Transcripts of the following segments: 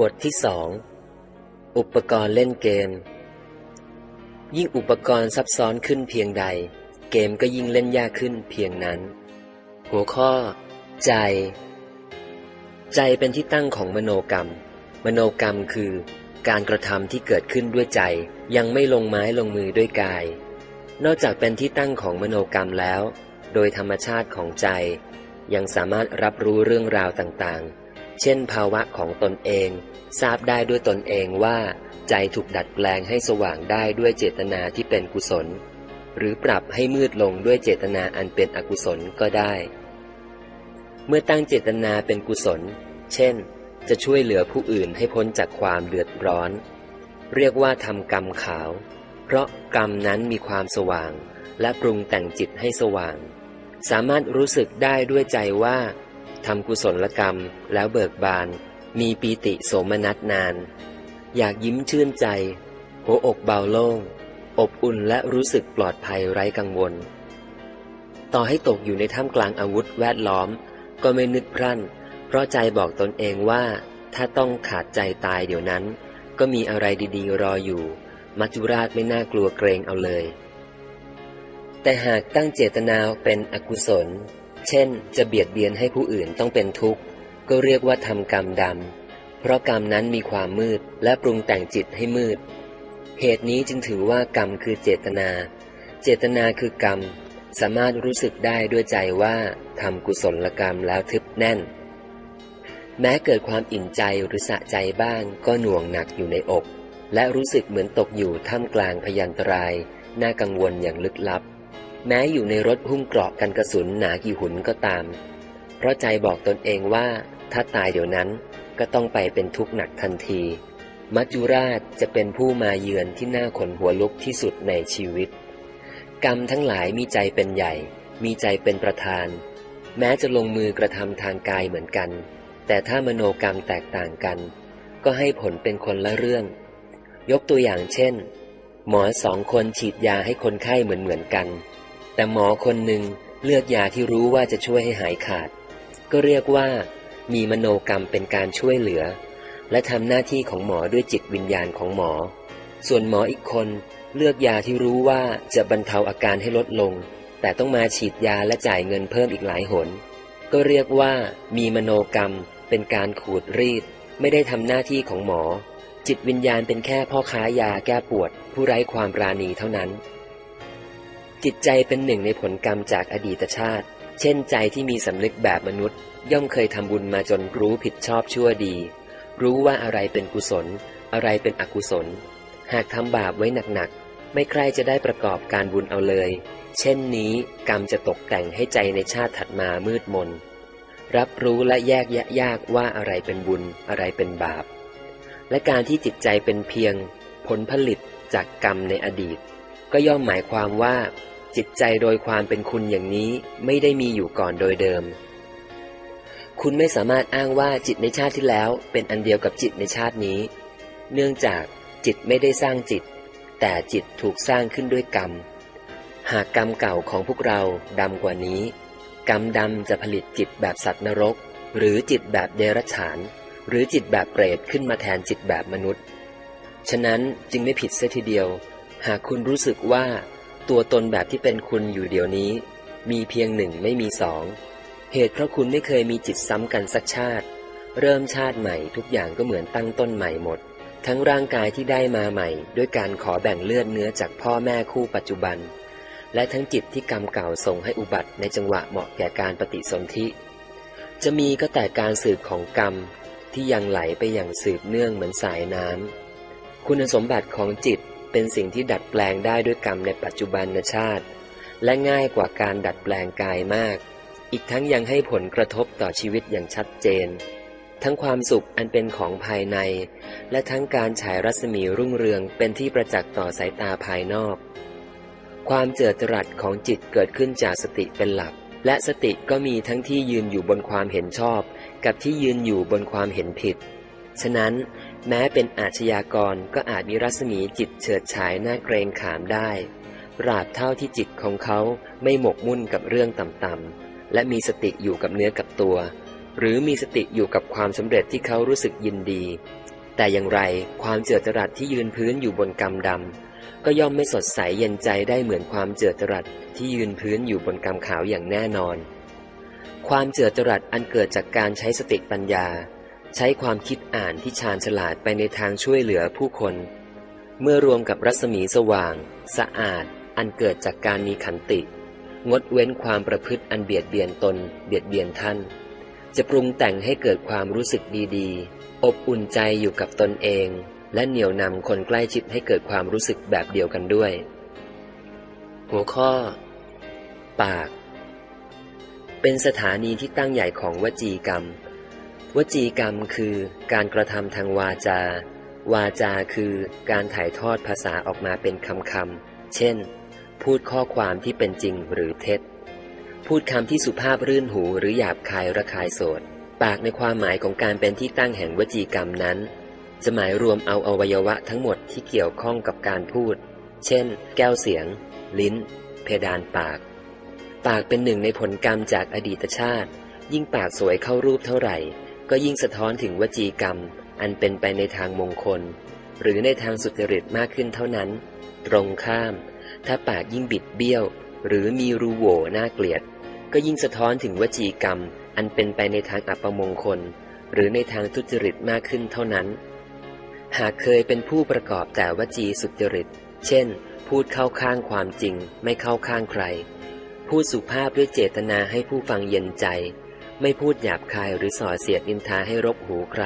บทที่สองอุปกรณ์เล่นเกม ยิ่งอุปกรณ์ซับซ้อนขึ้นเพียงใด เกมก็ยิ่งเล่นยากขึ้นเพียงนั้น หัวข้อ ใจ ใจเป็นที่ตั้งของมโนกรรม มโนกรรมคือ การกระทำที่เกิดขึ้นด้วยใจ ยังไม่ลงไม้ลงมือด้วยกาย นอกจากเป็นที่ตั้งของมโนกรรมแล้ว โดยธรรมชาติของใจ ยังสามารถรับรู้เรื่องราวต่างๆ เช่นภาวะของตนเอง ทราบได้ด้วยตนเองว่า ใจถูกดัดแปลงให้สว่างได้ด้วยเจตนาที่เป็นกุศล หรือปรับให้มืดลงด้วยเจตนาอันเป็นอกุศลก็ได้ เมื่อตั้งเจตนาเป็นกุศล เช่น จะช่วยเหลือผู้อื่นให้พ้นจากความเดือดร้อน เรียกว่าทำกรรมขาว เพราะกรรมนั้นมีความสว่าง และปรุงแต่งจิตให้สว่าง สามารถรู้สึกได้ด้วยใจว่า ทำกุศลกรรมแล้วเบิกบาน มีปีติโสมนัสนาน อยากยิ้มชื่นใจ หัวอกเบาโล่ง อบอุ่นและรู้สึกปลอดภัยไร้กังวล ต่อให้ตกอยู่ในท่ามกลางอาวุธแวดล้อม ก็ไม่นึกพรั่น เพราะใจบอกตนเองว่า ถ้าต้องขาดใจตายเดี๋ยวนั้น ก็มีอะไรดีๆ รออยู่ มัจจุราชไม่น่ากลัวเกรงเอาเลย แต่หากตั้งเจตนาเป็นอกุศล เช่น จะเบียดเบียนให้ผู้อื่นต้องเป็นทุกข์ ก็เรียกว่าทำกรรมดำ เพราะกรรมนั้นมีความมืดและปรุงแต่งจิตให้มืด เหตุนี้จึงถือว่ากรรมคือเจตนา เจตนาคือกรรม สามารถรู้สึกได้ด้วยใจว่าทำกุศลกรรมแล้วทึบแน่น แม้เกิดความอิ่มใจหรือสะใจบ้างก็หน่วงหนักอยู่ในอก และรู้สึกเหมือนตกอยู่ท่ามกลางพยันตราย น่ากังวลอย่างลึกลับ แม้อยู่ในรถหุ้มเกราะกันกระสุนหนากี่หุนก็ตาม เพราะใจบอกตนเองว่าถ้าตายเดี๋ยวนั้นก็ต้องไปเป็นทุกข์หนักทันที มัจจุราชจะเป็นผู้มาเยือนที่น่าขนหัวลุกที่สุดในชีวิต กรรมทั้งหลายมีใจเป็นใหญ่ มีใจเป็นประธาน แม้จะลงมือกระทำทางกายเหมือนกัน แต่ถ้ามโนกรรมแตกต่างกัน ก็ให้ผลเป็นคนละเรื่อง ยกตัวอย่างเช่น หมอสองคนฉีดยาให้คนไข้เหมือนเหมือนกัน แต่หมอคนหนึ่งเลือกยาที่รู้ว่าจะช่วยให้หายขาด ก็เรียกว่า มีมโนกรรมเป็นการช่วยเหลือ และทำหน้าที่ของหมอด้วยจิตวิญญาณของหมอ ส่วนหมออีกคนเลือกยาที่รู้ว่าจะบรรเทาอาการให้ลดลง แต่ต้องมาฉีดยาและจ่ายเงินเพิ่มอีกหลายหน ก็เรียกว่า มีมโนกรรม เป็นการขูดรีด ไม่ได้ทำหน้าที่ของหมอ จิตวิญญาณเป็นแค่พ่อค้ายาแก้ปวด ผู้ไร้ความราณีเท่านั้น จิตใจเป็นหนึ่งในผลกรรมจากอดีตชาติ เช่นใจที่มีสำนึกแบบมนุษย์ ย่อมเคยทำบุญมาจนรู้ผิดชอบชั่วดี รู้ว่าอะไรเป็นกุศล อะไรเป็นอกุศล หากทำบาปไว้หนักๆ ไม่ใครจะได้ประกอบการบุญเอาเลย เช่นนี้กรรมจะตกแต่งให้ใจในชาติถัดมามืดมน รับรู้และแยกแยะยากว่าอะไรเป็นบุญอะไรเป็นบาป และการที่จิตใจเป็นเพียง ผลผลิตจากกรรมในอดีต ก็ย่อมหมายความว่า จิตใจโดยความเป็นคุณอย่างนี้ไม่ได้มีอยู่ก่อนโดยเดิม คุณไม่สามารถอ้างว่าจิตในชาติที่แล้ว เป็นอันเดียวกับจิตในชาตินี้ เนื่องจากจิตไม่ได้สร้างจิต แต่จิตถูกสร้างขึ้นด้วยกรรม หากกรรมเก่าของพวกเราดำกว่านี้ กรรมดำจะผลิตจิตแบบสัตว์นรก หรือจิตแบบเดรัจฉาน หรือจิตแบบเปรตขึ้นมาแทนจิตแบบมนุษย์ ฉะนั้นจึงไม่ผิดเสียทีเดียว หากคุณรู้สึกว่า ตัวตนแบบที่เป็นคุณอยู่เดี๋ยวนี้ มีเพียงหนึ่งไม่มีสอง เหตุเพราะคุณไม่เคยมีจิตซ้ำกันสักชาติ เริ่มชาติใหม่ทุกอย่างก็เหมือนตั้งต้นใหม่หมด ทั้งร่างกายที่ได้มาใหม่ ด้วยการขอแบ่งเลือดเนื้อจากพ่อแม่คู่ปัจจุบัน และทั้งจิตที่กรรมเก่าส่งให้อุบัติในจังหวะเหมาะแก่การปฏิสนธิ จะมีก็แต่การสืบของกรรมที่ยังไหลไปอย่างสืบเนื่องเหมือนสายน้ำคุณสมบัติของจิต เป็นสิ่งที่ดัดแปลงได้ด้วยกรรมในปัจจุบันชาติ และง่ายกว่าการดัดแปลงกายมาก อีกทั้งยังให้ผลกระทบต่อชีวิตอย่างชัดเจน ทั้งความสุขอันเป็นของภายใน และทั้งการฉายรัศมีรุ่งเรืองเป็นที่ประจักษ์ต่อสายตาภายนอก ความเจิดจรัสของจิตเกิดขึ้นจากสติเป็นหลัก และสติก็มีทั้งที่ยืนอยู่บนความเห็นชอบ กับที่ยืนอยู่บนความเห็นผิด ฉะนั้น แม้เป็นอาชญากรก็อาจมีรัศมีจิตเฉิดฉายน่าเกรงขามได้ปราบเท่าที่จิตของเขาไม่หมกมุ่นกับเรื่องต่ำๆและมีสติอยู่กับเนื้อกับตัว หรือมีสติอยู่กับความสำเร็จที่เขารู้สึกยินดี แต่อย่างไรความเจือจรัสที่ยืนพื้นอยู่บนกำดำก็ย่อมไม่สดใสเย็นใจได้เหมือนความเจือจรัสที่ยืนพื้นอยู่บนกำขาวอย่างแน่นอน ความเจือจรัสอันเกิดจากการใช้สติปัญญา ใช้ความคิดอ่านที่ชาญฉลาดไปในทางช่วยเหลือผู้คน เมื่อรวมกับรัศมีสว่าง สะอาด อันเกิดจากการมีขันติ งดเว้นความประพฤติอันเบียดเบียนตน เบียดเบียนท่าน จะปรุงแต่งให้เกิดความรู้สึกดีๆ อบอุ่นใจอยู่กับตนเอง และเหนี่ยวนำคนใกล้ชิดให้เกิดความรู้สึกแบบเดียวกันด้วย หัวข้อ ปาก เป็นสถานีที่ตั้งใหญ่ของวจีกรรม วจีกรรมคือการกระทำทางวาจา วาจาคือการถ่ายทอดภาษาออกมาเป็นคำคำเช่น พูดข้อความที่เป็นจริงหรือเท็จ พูดคำที่สุภาพรื่นหูหรือหยาบคายระคายโสดปากในความหมายของการเป็นที่ตั้งแห่งวจีกรรมนั้น จะหมายรวมเอาอวัยวะทั้งหมดที่เกี่ยวข้องกับการพูด เช่น แก้วเสียง ลิ้น เพดานปาก ปากเป็นหนึ่งในผลกรรมจากอดีตชาติ ยิ่งปากสวยเข้ารูปเท่าไหร่ ก็ยิ่งสะท้อนถึงวจีกรรม อันเป็นไปในทางมงคล หรือในทางสุจริตมากขึ้นเท่านั้น ตรงข้าม ถ้าปากยิ่งบิดเบี้ยว หรือมีรูโหว่น่าเกลียด ก็ยิ่งสะท้อนถึงวจีกรรม อันเป็นไปในทางอัปมงคล หรือในทางทุจริตมากขึ้นเท่านั้น หากเคยเป็นผู้ประกอบแต่วจีสุจริต เช่น พูดเข้าข้างความจริง ไม่เข้าข้างใคร พูดสุภาพด้วยเจตนาให้ผู้ฟังเย็นใจ ไม่พูดหยาบคายหรือส่อเสียดนินทาให้รบหูใคร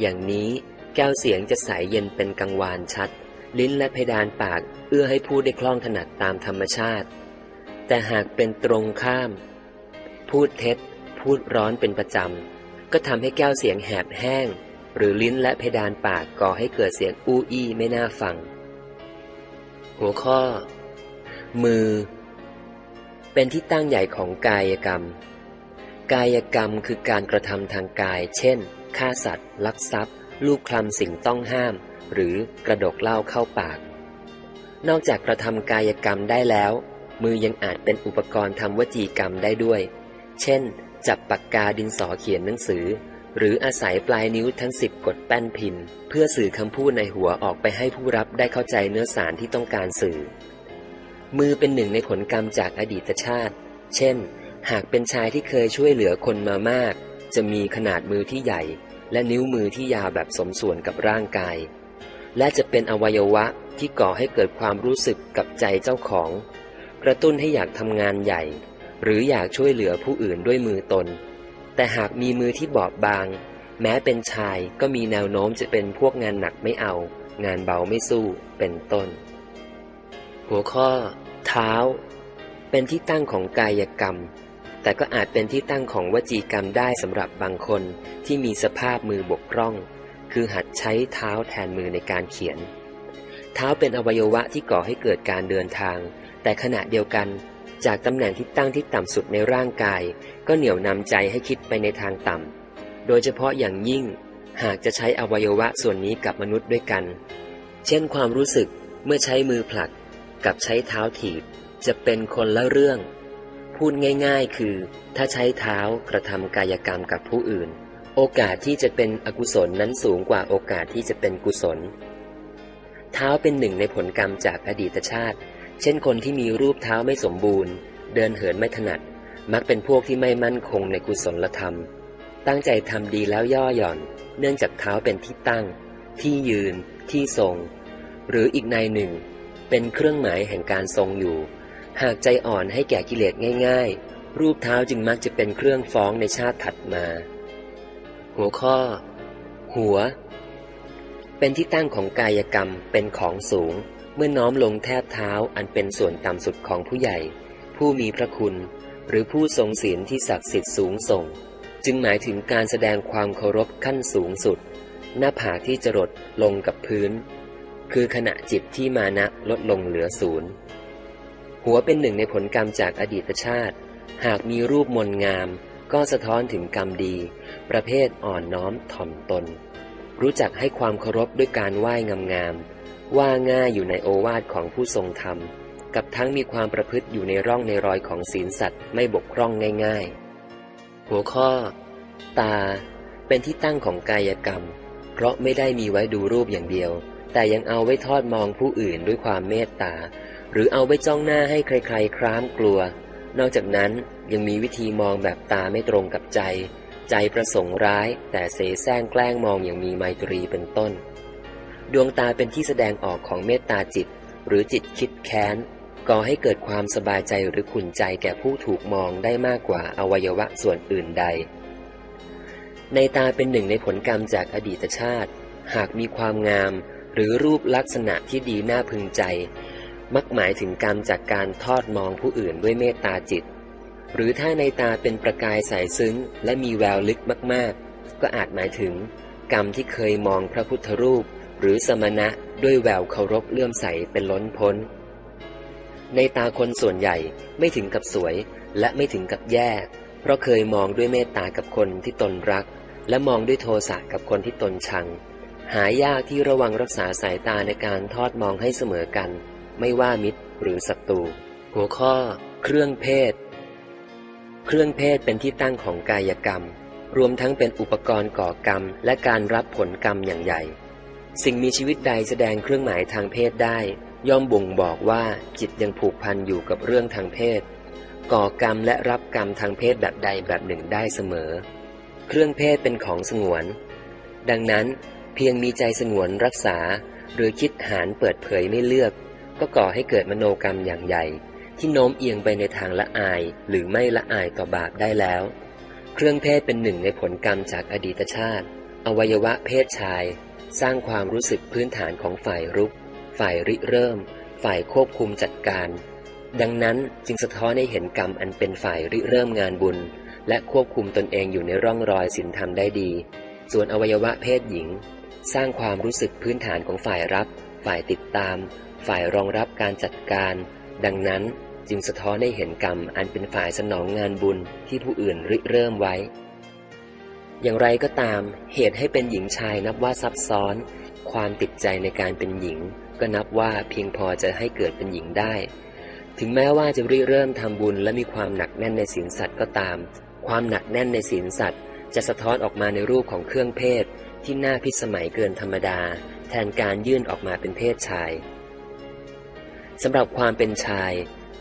อย่างนี้แก้วเสียงจะใสเย็นเป็นกังวานชัด ลิ้นและเพดานปากเอื้อให้พูดได้คล่องถนัดตามธรรมชาติ แต่หากเป็นตรงข้าม พูดเท็จ พูดร้อนเป็นประจำ ก็ทำให้แก้วเสียงแหบแห้ง หรือลิ้นและเพดานปากก่อให้เกิดเสียงอู้อี้ไม่น่าฟัง หัวข้อ มือ เป็นที่ตั้งใหญ่ของกายกรรม กายกรรมคือการกระทำทางกาย เช่น ฆ่าสัตว์ ลักทรัพย์ ลูกคลำสิ่งต้องห้าม หรือกระดกเหล้าเข้าปาก นอกจากกระทำกายกรรมได้แล้ว มือยังอาจเป็นอุปกรณ์ทำวจีกรรมได้ด้วย เช่น จับปากกาดินสอเขียนหนังสือ หรืออาศัยปลายนิ้วทั้งสิบกดแป้นพิมพ์ เพื่อสื่อคำพูดในหัวออกไปให้ผู้รับได้เข้าใจเนื้อสารที่ต้องการสื่อ มือเป็นหนึ่งในผลกรรมจากอดีตชาติ เช่น หากเป็นชายที่เคยช่วยเหลือคนมามาก จะมีขนาดมือที่ใหญ่ และนิ้วมือที่ยาวแบบสมส่วนกับร่างกาย และจะเป็นอวัยวะที่ก่อให้เกิดความรู้สึกกับใจเจ้าของ กระตุ้นให้อยากทำงานใหญ่ หรืออยากช่วยเหลือผู้อื่นด้วยมือตน แต่หากมีมือที่บอบบาง แม้เป็นชายก็มีแนวโน้มจะเป็นพวกงานหนักไม่เอา งานเบาไม่สู้เป็นต้น หัวข้อ เท้า เป็นที่ตั้งของกายกรรม แต่ก็อาจเป็นที่ตั้งของวจีกรรมได้สำหรับบางคนที่มีสภาพมือบกพร่อง คือหัดใช้เท้าแทนมือในการเขียน เท้าเป็นอวัยวะที่ก่อให้เกิดการเดินทาง แต่ขณะเดียวกัน จากตำแหน่งที่ตั้งที่ต่ำสุดในร่างกาย ก็เหนี่ยวนำใจให้คิดไปในทางต่ำ โดยเฉพาะอย่างยิ่ง หากจะใช้อวัยวะส่วนนี้กับมนุษย์ด้วยกัน เช่นความรู้สึกเมื่อใช้มือผลัก กับใช้เท้าถีบจะเป็นคนละเรื่อง พูดง่าย ๆ คือ ถ้าใช้เท้ากระทำกายกรรมกับผู้อื่น โอกาสที่จะเป็นอกุศลนั้นสูงกว่าโอกาสที่จะเป็นกุศล เท้าเป็นหนึ่งในผลกรรมจากอดีตชาติ เช่นคนที่มีรูปเท้าไม่สมบูรณ์ เดินเหินไม่ถนัด มักเป็นพวกที่ไม่มั่นคงในกุศลธรรม ตั้งใจทำดีแล้วย่อหย่อน เนื่องจากเท้าเป็นที่ตั้ง ที่ยืน ที่ทรง หรืออีกในหนึ่ง เป็นเครื่องหมายแห่งการทรงอยู่ หากใจอ่อนให้แก่กิเลสง่าย ๆ รูปเท้าจึงมักจะเป็นเครื่องฟ้องในชาติถัดมา หัวข้อ หัว เป็นที่ตั้งของกายกรรมเป็นของสูง เมื่อน้อมลงแทบเท้าอันเป็นส่วนต่ำสุดของผู้ใหญ่ ผู้มีพระคุณ หรือผู้ทรงศีลที่ศักดิ์สิทธิ์สูงส่ง จึงหมายถึงการแสดงความเคารพขั้นสูงสุด หน้าผากที่จรดลงกับพื้น คือขณะจิตที่มานะลดลงเหลือศูนย์ หัวเป็นหนึ่งในผลกรรมจากอดีตชาติ หากมีรูปมนงาม ก็สะท้อนถึงกรรมดี ประเภทอ่อนน้อมถ่อมตน รู้จักให้ความเคารพด้วยการไหว้งามๆว่าง่ายอยู่ในโอวาทของผู้ทรงธรรม กับทั้งมีความประพฤติอยู่ในร่องในรอยของศีลสัตว์ไม่บกพร่องง่าย ๆ หัวข้อ ตา เป็นที่ตั้งของกายกรรม เพราะไม่ได้มีไว้ดูรูปอย่างเดียวแต่ยังเอาไว้ทอดมองผู้อื่นด้วยความเมตตา หรือเอาไว้จ้องหน้าให้ใครๆ คร้ามกลัว นอกจากนั้นยังมีวิธีมองแบบตาไม่ตรงกับใจ ใจประสงค์ร้าย แต่เสแสร้งแกล้งมองอย่างมีไมตรีเป็นต้น ดวงตาเป็นที่แสดงออกของเมตตาจิต หรือจิตคิดแค้นก่อให้เกิดความสบายใจหรือขุนใจแก่ผู้ถูกมองได้มากกว่าอวัยวะส่วนอื่นใด ในตาเป็นหนึ่งในผลกรรมจากอดีตชาติ หากมีความงาม หรือรูปลักษณะที่ดีน่าพึงใจ มักหมายถึงกรรมจากการทอดมองผู้อื่นด้วยเมตตาจิต หรือถ้าในตาเป็นประกายใสซึ้ง และมีแววลึกมากๆ ก็อาจหมายถึง กรรมที่เคยมองพระพุทธรูป หรือสมณะด้วยแววเคารพเลื่อมใสเป็นล้นพ้น ในตาคนส่วนใหญ่ไม่ถึงกับสวย และไม่ถึงกับแย่ เพราะเคยมองด้วยเมตตากับคนที่ตนรัก และมองด้วยโทสะกับคนที่ตนชัง หายากที่ระวังรักษาสายตาในการทอดมองให้เสมอกัน ไม่ว่ามิตรหรือศัตรู หัวข้อ เครื่องเพศ เครื่องเพศเป็นที่ตั้งของกายกรรม รวมทั้งเป็นอุปกรณ์ก่อกรรม และการรับผลกรรมอย่างใหญ่ สิ่งมีชีวิตใดแสดงเครื่องหมายทางเพศได้ ย่อมบ่งบอกว่าจิตยังผูกพันอยู่กับเรื่องทางเพศ ก่อกรรมและรับกรรมทางเพศแบบใดแบบหนึ่งได้เสมอ เครื่องเพศเป็นของสงวน ดังนั้นเพียงมีใจสงวนรักษา หรือคิดหารเปิดเผยไม่เลือก ก็ก่อให้เกิดมโนกรรมอย่างใหญ่ ที่โน้มเอียงไปในทางละอายหรือไม่ละอายต่อบาปได้แล้ว เครื่องเพศเป็นหนึ่งในผลกรรมจากอดีตชาติ อวัยวะเพศชาย สร้างความรู้สึกพื้นฐานของฝ่ายรุก ฝ่ายริเริ่ม ฝ่ายควบคุมจัดการ ดังนั้นจึงสะท้อนให้เห็นกรรมอันเป็นฝ่ายริเริ่มงานบุญ และควบคุมตนเองอยู่ในร่องรอยศีลธรรมได้ดี ส่วนอวัยวะเพศหญิง สร้างความรู้สึกพื้นฐานของฝ่ายรับ ฝ่ายติดตาม ฝ่ายรองรับการจัดการ ดังนั้นจึงสะท้อนให้เห็นกรรมอันเป็นฝ่ายสนองงานบุญที่ผู้อื่นริเริ่มไว้ อย่างไรก็ตาม เหตุให้เป็นหญิงชายนับว่าซับซ้อน ความติดใจในการเป็นหญิง ก็นับว่าเพียงพอจะให้เกิดเป็นหญิงได้ ถึงแม้ว่าจะริเริ่มทำบุญและมีความหนักแน่นในศีลสัตว์ก็ตาม ความหนักแน่นในศีลสัตว์ จะสะท้อนออกมาในรูปของเครื่องเพศ ที่น่าพิสมัยเกินธรรมดา แทนการยื่นออกมาเป็นเพศชาย สำหรับความเป็นชาย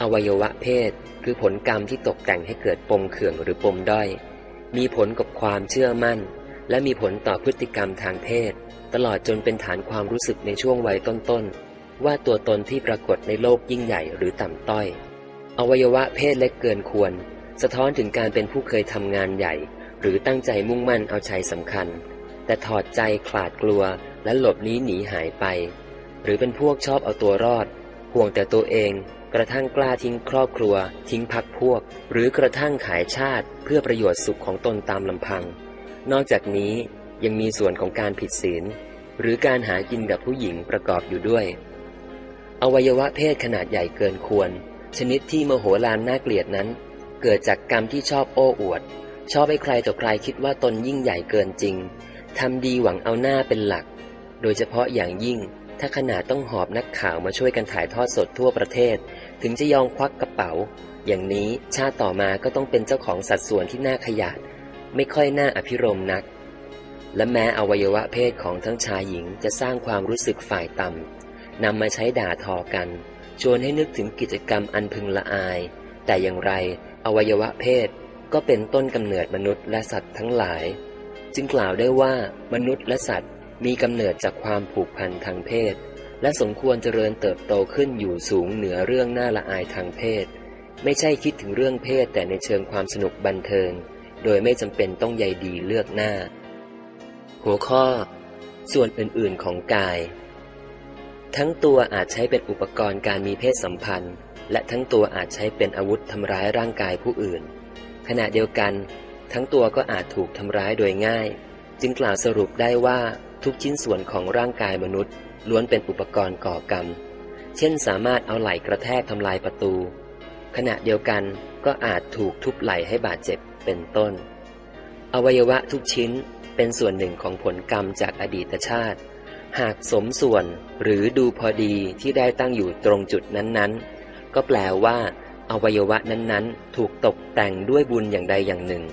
อวัยวะเพศ คือผลกรรมที่ตกแต่งให้เกิดปมเขื่องหรือปมด้อย มีผลกับความเชื่อมั่น และมีผลต่อพฤติกรรมทางเพศ ตลอดจนเป็นฐานความรู้สึกในช่วงวัยต้นๆ ว่าตัวตนที่ปรากฏในโลกยิ่งใหญ่หรือต่ำต้อย อวัยวะเพศเล็กเกินควร สะท้อนถึงการเป็นผู้เคยทำงานใหญ่ หรือตั้งใจมุ่งมั่นเอาชัยสำคัญ แต่ถอดใจขลาดกลัวและหลบลี้หนีหายไป หรือเป็นพวกชอบเอาตัวรอด ห่วงแต่ตัวเอง กระทั่งกล้าทิ้งครอบครัว ทิ้งพักพวก หรือกระทั่งขายชาติ เพื่อประโยชน์สุขของตนตามลำพัง นอกจากนี้ยังมีส่วนของการผิดศีล หรือการหากินกับผู้หญิงประกอบอยู่ด้วย อวัยวะเพศขนาดใหญ่เกินควร ชนิดที่โมโหลานน่าเกลียดนั้น เกิดจากกรรมที่ชอบโอ้อวด ชอบให้ใครต่อใครคิดว่าตนยิ่งใหญ่เกินจริงทำดีหวังเอาหน้าเป็นหลัก โดยเฉพาะอย่างยิ่ง ถ้าขนาดต้องหอบนักข่าวมาช่วยกันถ่ายทอดสดทั่วประเทศ ถึงจะยอมควักกระเป๋า อย่างนี้ชาติต่อมาก็ต้องเป็นเจ้าของสัดส่วนที่น่าขยาด ไม่ค่อยน่าอภิรมนัก และแม้อวัยวะเพศของทั้งชายหญิงจะสร้างความรู้สึกฝ่ายต่ำนำมาใช้ด่าทอกัน ชวนให้นึกถึงกิจกรรมอันพึงละอาย แต่อย่างไรอวัยวะเพศก็เป็นต้นกำเนิดมนุษย์และสัตว์ทั้งหลาย จึงกล่าวได้ว่ามนุษย์และสัตว์ มีกำเนิดจากความผูกพันทางเพศ และสมควรเจริญเติบโตขึ้นอยู่สูงเหนือเรื่องน่าละอายทางเพศ ไม่ใช่คิดถึงเรื่องเพศแต่ในเชิงความสนุกบันเทิง โดยไม่จำเป็นต้องใยดีเลือกหน้า หัวข้อ ส่วนอื่นๆของกาย ทั้งตัวอาจใช้เป็นอุปกรณ์การมีเพศสัมพันธ์ และทั้งตัวอาจใช้เป็นอาวุธทำร้ายร่างกายผู้อื่น ขณะเดียวกัน ทั้งตัวก็อาจถูกทำร้ายโดยง่าย จึงกล่าวสรุปได้ว่า ทุกชิ้นส่วนของร่างกายมนุษย์ล้วนเป็นอุปกรณ์ก่อกรรม เช่นสามารถเอาไหล่กระแทกทำลายประตู ขณะเดียวกันก็อาจถูกทุบไหล่ให้บาดเจ็บเป็นต้น อวัยวะทุกชิ้นเป็นส่วนหนึ่งของผลกรรมจากอดีตชาติ หากสมส่วนหรือดูพอดีที่ได้ตั้งอยู่ตรงจุดนั้นๆ ก็แปลว่า อวัยวะนั้นๆ ถูกตกแต่งด้วยบุญอย่างใดอย่างหนึ่ง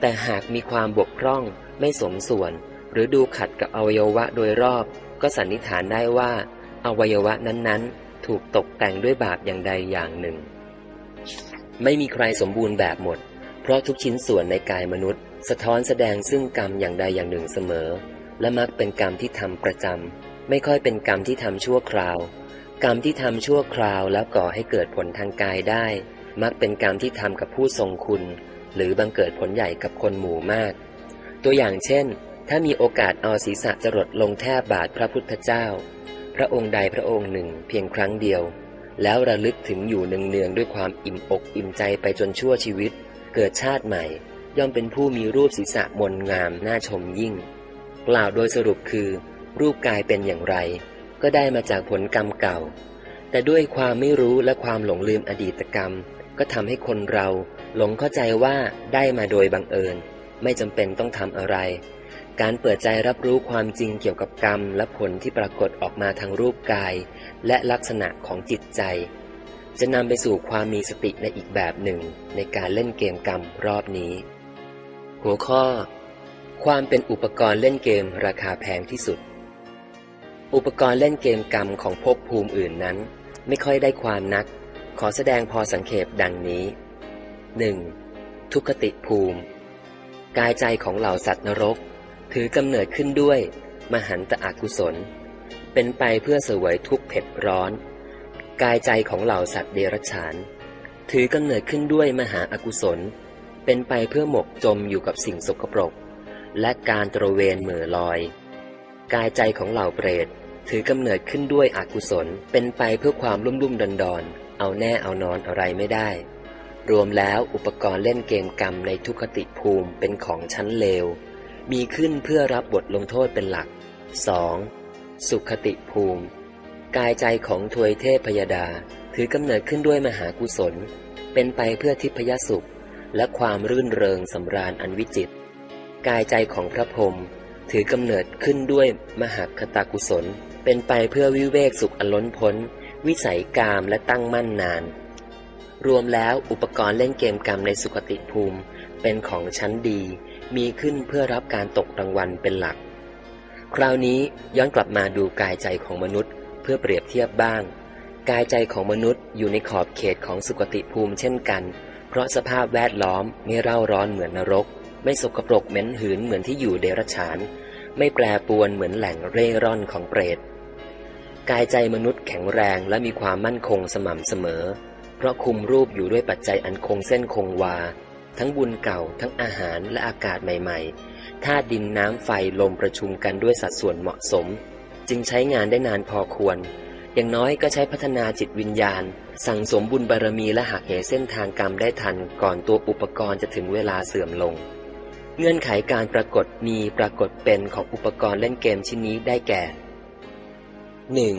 แต่หากมีความบกพร่องไม่สมส่วน หรือดูขัดกับอวัยวะโดยรอบ ก็สันนิษฐานได้ว่า อวัยวะนั้นๆ ถูกตกแต่งด้วยบาปอย่างใดอย่างหนึ่ง ไม่มีใครสมบูรณ์แบบหมด เพราะทุกชิ้นส่วนในกายมนุษย์ สะท้อนแสดงซึ่งกรรมอย่างใดอย่างหนึ่งเสมอ และมักเป็นกรรมที่ทำประจำไม่ค่อยเป็นกรรมที่ทำชั่วคราว กรรมที่ทำชั่วคราวแล้วก่อให้เกิดผลทางกายได้ มักเป็นกรรมที่ทำกับผู้ทรงคุณ หรือบังเกิดผลใหญ่กับคนหมู่มาก ตัวอย่างเช่น ถ้ามีโอกาสเอาศีรษะจรดลงแทบบาทพระพุทธเจ้า พระองค์ใดพระองค์หนึ่งเพียงครั้งเดียว แล้วระลึกถึงอยู่เนืองๆด้วยความอิ่มอกอิ่มใจไปจนชั่วชีวิต เกิดชาติใหม่ ย่อมเป็นผู้มีรูปศีรษะมนงามน่าชมยิ่ง กล่าวโดยสรุปคือ รูปกายเป็นอย่างไร ก็ได้มาจากผลกรรมเก่า แต่ด้วยความไม่รู้และความหลงลืมอดีตกรรม ก็ทำให้คนเราหลงเข้าใจว่าได้มาโดยบังเอิญ ไม่จำเป็นต้องทำอะไร การเปิดใจรับรู้ความจริงเกี่ยวกับกรรม และผลที่ปรากฏออกมาทางรูปกาย และลักษณะของจิตใจ จะนำไปสู่ความมีสติในอีกแบบหนึ่ง ในการเล่นเกมกรรมรอบนี้ หัวข้อ ความเป็นอุปกรณ์เล่นเกมราคาแพงที่สุด อุปกรณ์เล่นเกมกรรมของภพภูมิอื่นนั้น ไม่ค่อยได้ความนัก ขอแสดงพอสังเขปดังนี้ 1. ทุกขติภูมิ กายใจของเหล่าสัตว์นรก ถือกำเนิดขึ้นด้วย มหันตอกุศล เป็นไปเพื่อเสวยทุกข์เผ็ดร้อน กายใจของเหล่าสัตว์เดรัจฉาน ถือกำเนิดขึ้นด้วยมหาอากุศล เป็นไปเพื่อหมกจมอยู่กับสิ่งสกปรก และการตระเวนเหม่อลอย กายใจของเหล่าเปรตถือกำเนิดขึ้นด้วยอกุศล เป็นไปเพื่อความลุ่มลุ่มดอนดอนเอาแน่เอานอนอะไรไม่ได้ รวมแล้วอุปกรณ์เล่นเกมกรรมในทุกขติภูมิเป็นของชั้นเลว มีขึ้นเพื่อรับบทลงโทษเป็นหลัก 2. สุขติภูมิ กายใจของทวยเทพพยดา ถือกำเนิดขึ้นด้วยมหากุศล เป็นไปเพื่อทิพยสุข และความรื่นเริงสำราญอันวิจิตรกายใจของพระพรหมถือกำเนิดขึ้นด้วยมหาคตากุศล เป็นไปเพื่อวิเวกสุขอันล้นพ้น วิสัยกามและตั้งมั่นนาน รวมแล้วอุปกรณ์เล่นเกมกรรมในสุขติภูมิ เป็นของชั้นดี มีขึ้นเพื่อรับการตกรางวัลเป็นหลัก คราวนี้ย้อนกลับมาดูกายใจของมนุษย์ เพื่อเปรียบเทียบบ้าง กายใจของมนุษย์อยู่ในขอบเขตของสุขติภูมิเช่นกัน เพราะสภาพแวดล้อมไม่เร่าร้อนเหมือนนรก ไม่สกปรกเหม็นหืนเหมือนที่อยู่เดรัจฉาน ไม่แปรปรวนเหมือนแหล่งเร่ร่อนของเปรตกายใจมนุษย์แข็งแรงและมีความมั่นคงสม่ำเสมอ เพราะคุมรูปอยู่ด้วยปัจจัยอันคงเส้นคงวา ทั้งบุญเก่า ทั้งอาหารและอากาศใหม่ ๆธาตุดินน้ำไฟลมประชุมกันด้วยสัดส่วนเหมาะสม จึงใช้งานได้นานพอควร อย่างน้อยก็ใช้พัฒนาจิตวิญญาณ สั่งสมบุญบารมีและหักเหเส้นทางกรรมได้ทันก่อนตัวอุปกรณ์จะถึงเวลาเสื่อมลง เงื่อนไขการปรากฏมีปรากฏเป็นของอุปกรณ์เล่นเกมชิ้นนี้ได้แก่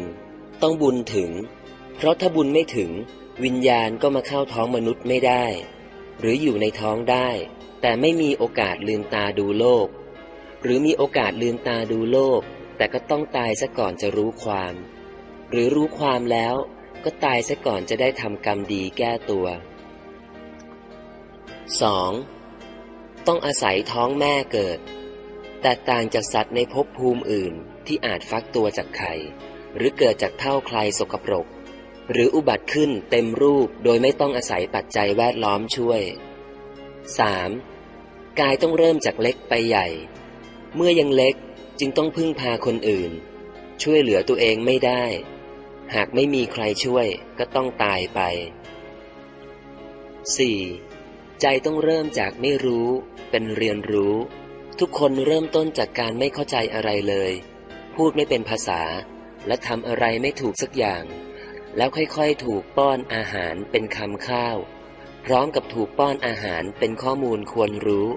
1. ต้องบุญถึง เพราะถ้าบุญไม่ถึง วิญญาณก็มาเข้าท้องมนุษย์ไม่ได้ หรืออยู่ในท้องได้ แต่ไม่มีโอกาสลืมตาดูโลก หรือมีโอกาสลืมตาดูโลก แต่ก็ต้องตายซะก่อนจะรู้ความ หรือรู้ความแล้วก็ตายซะก่อนจะได้ทำกรรมดีแก้ตัว 2. ต้องอาศัยท้องแม่เกิด แตกต่างจากสัตว์ในภพภูมิอื่นที่อาจฟักตัวจากไข่ หรือเกิดจากเท่าใครสกปรก หรืออุบัติขึ้นเต็มรูปโดยไม่ต้องอาศัยปัจจัยแวดล้อมช่วย 3. กายต้องเริ่มจากเล็กไปใหญ่ เมื่อยังเล็กจึงต้องพึ่งพาคนอื่น ช่วยเหลือตัวเองไม่ได้ หากไม่มีใครช่วยก็ต้องตายไป 4. ใจต้องเริ่มจากไม่รู้ เป็นเรียนรู้ ทุกคนเริ่มต้นจากการไม่เข้าใจอะไรเลย พูดไม่เป็นภาษา และทำอะไรไม่ถูกสักอย่าง แล้วค่อยๆ ถูกป้อนอาหารเป็นคำข้าว พร้อมกับถูกป้อนอาหารเป็นข้อมูลควรรู้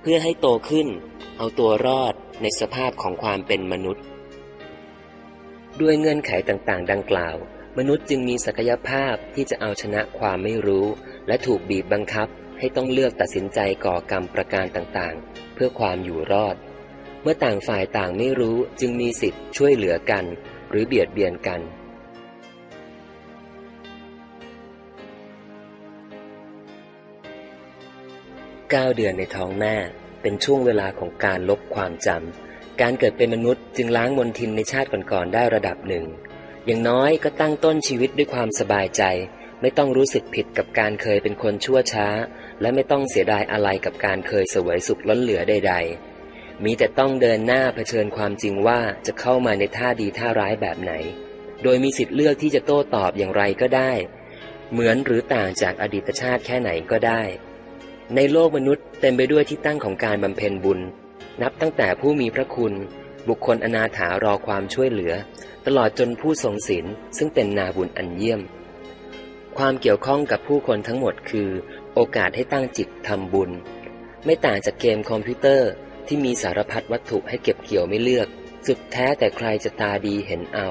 เพื่อให้โตขึ้น เอาตัวรอดในสภาพของความเป็นมนุษย์ ด้วยเงื่อนไขต่างๆ ดังกล่าว มนุษย์จึงมีศักยภาพที่จะเอาชนะความไม่รู้ และถูกบีบบังคับ ให้ต้องเลือกตัดสินใจก่อกรรมประการต่างๆ เพื่อความอยู่รอด เมื่อต่างฝ่ายต่างไม่รู้จึงมีสิทธิ์ช่วยเหลือกัน หรือเบียดเบียนกัน 9 เดือนในท้องแม่ เป็นช่วงเวลาของการลบความจำ การเกิดเป็นมนุษย์จึงล้างมนทินในชาติก่อนๆได้ระดับหนึ่ง อย่างน้อยก็ตั้งต้นชีวิตด้วยความสบายใจ ไม่ต้องรู้สึกผิดกับการเคยเป็นคนชั่วช้า และไม่ต้องเสียดายอะไรกับการเคยเสวยสุขล้นเหลือใด ๆ มีแต่ต้องเดินหน้าเผชิญความจริงว่าจะเข้ามาในท่าดีท่าร้ายแบบไหน โดยมีสิทธิ์เลือกที่จะโต้ตอบอย่างไรก็ได้ เหมือนหรือต่างจากอดีตชาติแค่ไหนก็ได้ ในโลกมนุษย์เต็มไปด้วยที่ตั้งของการบำเพ็ญบุญ นับตั้งแต่ผู้มีพระคุณ บุคคลอนาถารอความช่วยเหลือ ตลอดจนผู้ทรงศีลซึ่งเป็นนาบุญอันเยี่ยม ความเกี่ยวข้องกับผู้คนทั้งหมดคือ โอกาสให้ตั้งจิตทำบุญ ไม่ต่างจากเกมคอมพิวเตอร์ที่มีสารพัดวัตถุให้เก็บเกี่ยวไม่เลือก สุดแท้แต่ใครจะตาดีเห็นเอา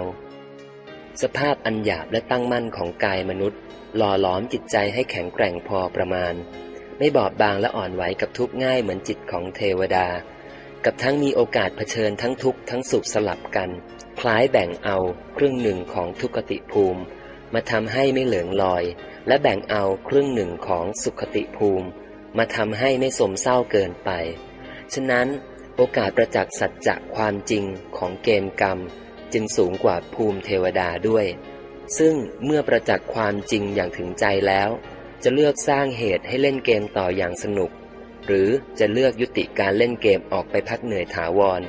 สภาพอันหยาบและตั้งมั่นของกายมนุษย์ หล่อหลอมจิตใจให้แข็งแกร่งพอประมาณ ไม่บอบบางและอ่อนไหวกับทุกข์ง่ายเหมือนจิตของเทวดา กับทั้งมีโอกาสเผชิญทั้งทุกข์ทั้งสุขสลับกัน คล้ายแบ่งเอาครึ่งหนึ่งของทุกขติภูมิ มาทำให้ไม่เหลืองลอย และแบ่งเอาครึ่งหนึ่งของสุขติภูมิ มาทำให้ไม่สมเศร้าเกินไป ฉะนั้นโอกาสประจักษ์สัจจะความจริงของเกณฑ์กรรม จึงสูงกว่าภูมิเทวดาด้วย ซึ่งเมื่อประจักษ์ความจริงอย่างถึงใจแล้ว จะเลือกสร้างเหตุให้เล่นเกมต่ออย่างสนุก หรือจะเลือกยุติการเล่นเกมออกไปพักเหนื่อยถาวร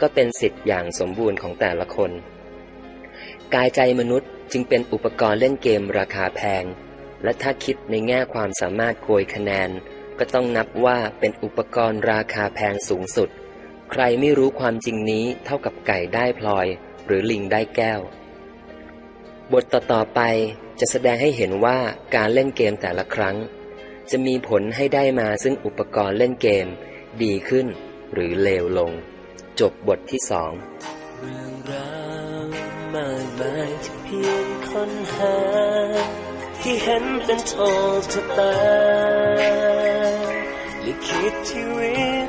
ก็เป็นสิทธิ์อย่างสมบูรณ์ของแต่ละคน กายใจมนุษย์จึงเป็นอุปกรณ์เล่นเกมราคาแพง และถ้าคิดในแง่ความสามารถโกยคะแนน ก็ต้องนับว่าเป็นอุปกรณ์ราคาแพงสูงสุด ใครไม่รู้ความจริงนี้เท่ากับไก่ได้พลอย หรือลิงได้แก้ว บทต่อๆไปจะแสดงให้เห็นว่าการเล่นเกมแต่ละครั้ง จะมีผลให้ได้มาซึ่งอุปกรณ์เล่นเกมดีขึ้นหรือเลวลง จบบทที่สองเรื่องราวมากมายที่เพียงค้นหา ที่เห็นเป็นโชคชะตาลิขิตชีวิต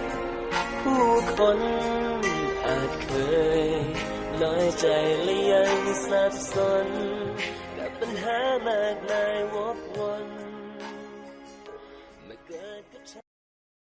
ผู้คน ใจและยังสับสน กับปัญหามากมายวบ